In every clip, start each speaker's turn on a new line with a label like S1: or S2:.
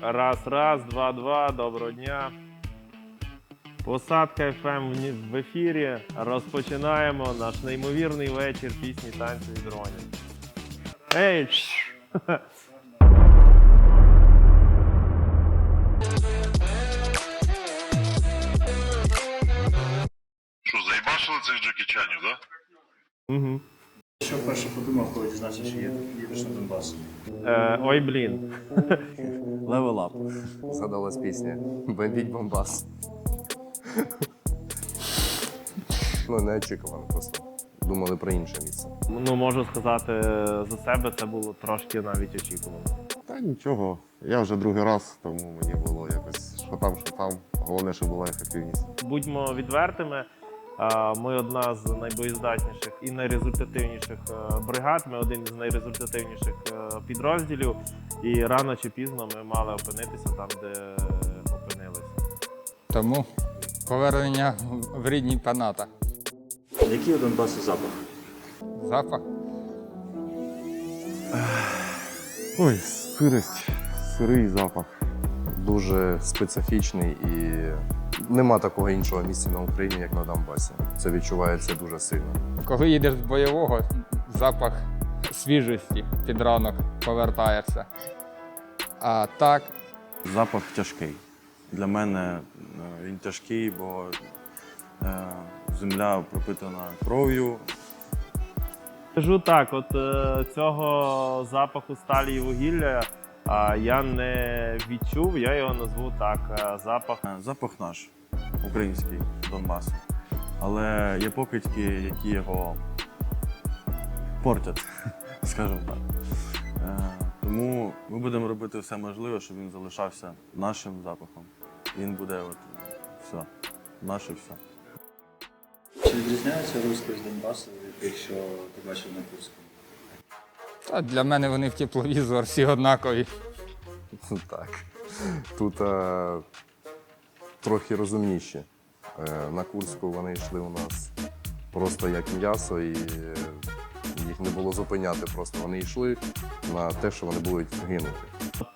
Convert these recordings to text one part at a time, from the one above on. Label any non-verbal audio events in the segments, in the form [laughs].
S1: Раз, раз, два, два. Доброго дня. Посадка FM в ефірі. Розпочинаємо наш неймовірний вечір пісні танцю і дронів. Ей!
S2: Що, заїбашили цих джекічанів, да?
S1: Мгм.
S3: Що перше подумав, коли дізнався, що їд- їдеш на Донбас?
S1: Е, Ой, блін. [laughs]
S4: Level Up. Згадалась пісня. Бомбіть Бомбас. [laughs] ну, неочікувано просто. Думали про інше місце.
S1: Ну, можу сказати за себе, це було трошки навіть очікувано.
S5: Та нічого. Я вже другий раз, тому мені було якось що там, що там. Головне, щоб була ефективність.
S1: Будьмо відвертими. Ми одна з найбоєздатніших і найрезультативніших е, бригад. Ми один з найрезультативніших е, підрозділів. І рано чи пізно ми мали опинитися там, де опинилися.
S6: Тому повернення в рідні паната.
S3: Який у Донбасу запах?
S6: Запах.
S5: Ой, сирость, сирий запах.
S4: Дуже специфічний і нема такого іншого місця на Україні, як на Донбасі. Це відчувається дуже сильно.
S6: Коли їдеш з бойового, запах свіжості під ранок повертаєшся. А так,
S7: Запах тяжкий. Для мене е, він тяжкий, бо е, земля пропитана кров'ю.
S1: Кажу так: от е, цього запаху сталі і вугілля я не відчув, я його назву так. е, Запах
S7: Е, Запах наш, український Донбасу. Але є покидьки, які його портять, [laughs] скажімо так. Е, Тому ми будемо робити все можливе, щоб він залишався нашим запахом. Він буде от все, наше все.
S3: Чи відрізняється руський з Донбасу від тих, що ти бачив на Курську?
S6: Та для мене вони в тепловізор всі однакові.
S4: Так. Тут е, трохи розумніші. Е, на Курську вони йшли у нас просто як м'ясо, і е, їх не було зупиняти. Просто вони йшли на те, що вони будуть гинути.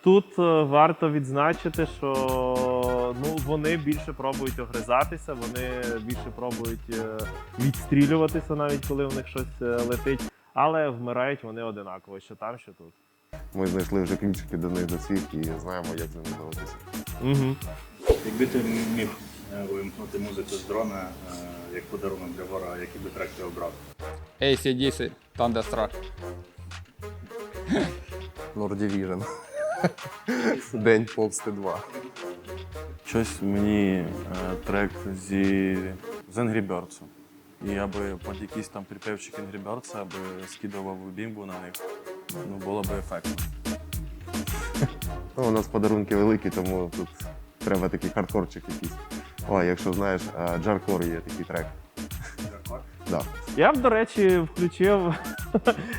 S1: Тут е, варто відзначити, що ну, вони більше пробують огризатися, вони більше пробують е, відстрілюватися, навіть коли в них щось е, летить, але вмирають вони одинаково, що там, що тут.
S5: Ми знайшли вже ключики до них до всіх і знаємо, як з ними боротися.
S1: Угу.
S3: Якби ти міг е, вимкнути музику з дрона е, як подарунок для ворога, який би трек ти обрав?
S6: ACDC, Thunderstruck.
S4: Norddivision. [laughs] День помсти 2.
S7: Щось мені е, трек зі з Angry Birds. І я би під якийсь там припевчик Birds, аби скидував бімбу на них. Ну, було б ефектно.
S5: Ну, у нас подарунки великі, тому тут треба такий хардкорчик якийсь. О, якщо знаєш, Джаркор є такий трек. Да.
S1: Я б, до речі, включив.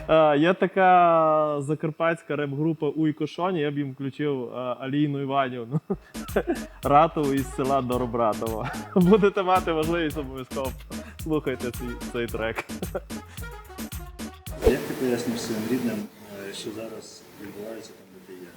S1: [laughs] Є така закарпатська реп-група Уйко Шоні, я б їм включив Аліну Іванівну [laughs] Ратову із села Доробратово. [laughs] Будете мати можливість обов'язково слухайте цей, цей трек.
S3: Як ти пояснив своїм рідним, е, що зараз відбувається там, де ти є?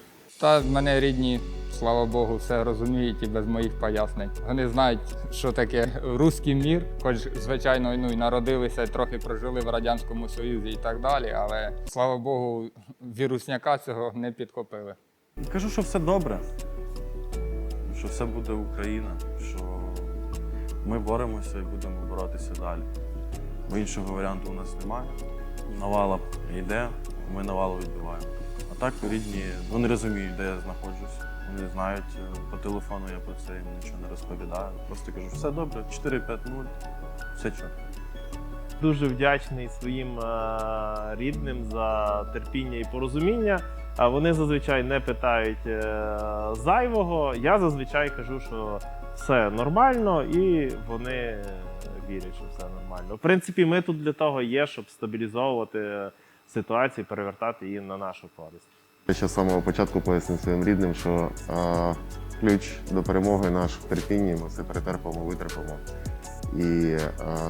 S6: Та в мене рідні, слава Богу, все розуміють і без моїх пояснень. Вони знають, що таке руський мір, хоч, звичайно, ну, і народилися, трохи прожили в Радянському Союзі і так далі, але слава Богу, вірусняка цього не підхопили.
S7: Кажу, що все добре, що все буде Україна, що ми боремося і будемо боротися далі. Бо іншого варіанту у нас немає. Навала йде, ми навалу відбиваємо. А так рідні, вони розуміють, де я знаходжусь. Вони знають е, по телефону, я про це їм нічого не розповідаю. Просто кажу, все добре, 4-5-0, все чітко.
S1: Дуже вдячний своїм е, рідним за терпіння і порозуміння. А вони зазвичай не питають е, зайвого. Я зазвичай кажу, що все нормально, і вони вірять, що все нормально. В принципі, ми тут для того є, щоб стабілізовувати ситуацію, перевертати її на нашу користь.
S5: Я ще з самого початку пояснив своїм рідним, що е, ключ до перемоги наш в терпінні, ми все перетерпимо, витерпимо. І е,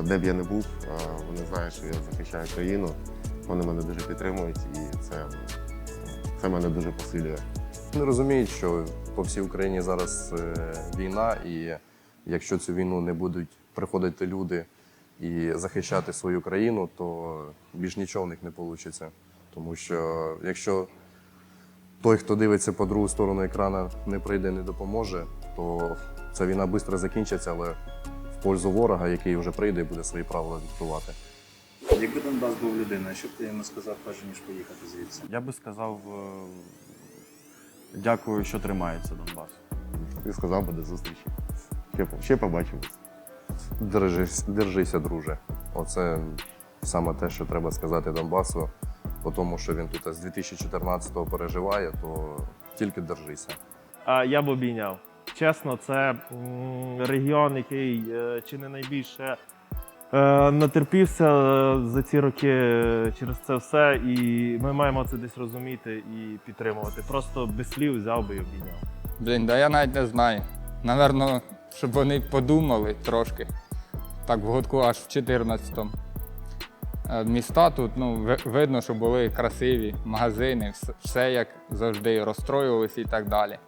S5: де б я не був, е, вони знають, що я захищаю країну. Вони мене дуже підтримують, і це, це мене дуже посилює.
S4: Вони розуміють, що по всій Україні зараз е, війна, і якщо цю війну не будуть приходити люди і захищати свою країну, то більш нічого в них не вийде. Тому що якщо той, хто дивиться по другу сторону екрана, не прийде, не допоможе, то ця війна швидко закінчиться, але в пользу ворога, який вже прийде і буде свої правила диктувати.
S3: Якби Донбас був людиною, що б ти йому сказав, перш ніж поїхати звідси?
S7: Я би сказав е, дякую, що тримається Донбас.
S5: І сказав би до зустрічі. Ще, ще побачимось.
S4: Держись, держися, друже. Оце саме те, що треба сказати Донбасу, по тому, що він тут з 2014-го переживає, то тільки держися.
S1: А, Я б обійняв. Чесно, це регіон, який е, чи не найбільше натерпівся е, за ці роки е, через це все, і ми маємо це десь розуміти і підтримувати. Просто без слів взяв би і обійняв.
S6: Блін, да я навіть не знаю. Наверно, щоб вони подумали трошки. Так, в годку аж в 14-му. Е, Міста тут ну, видно, що були красиві магазини, все як завжди розстроювалися і так далі.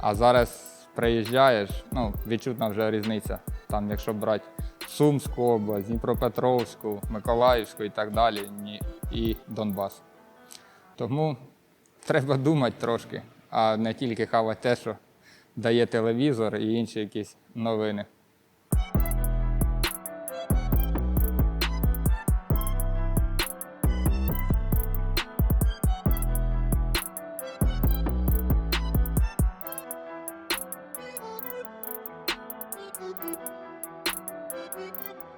S6: А зараз приїжджаєш, ну, відчутна вже різниця. Там, якщо брати Сумську область, Дніпропетровську, Миколаївську і так далі, ні, і Донбас. Тому треба думати трошки, а не тільки хавати те, що дає телевізор і інші якісь новини. Thank you.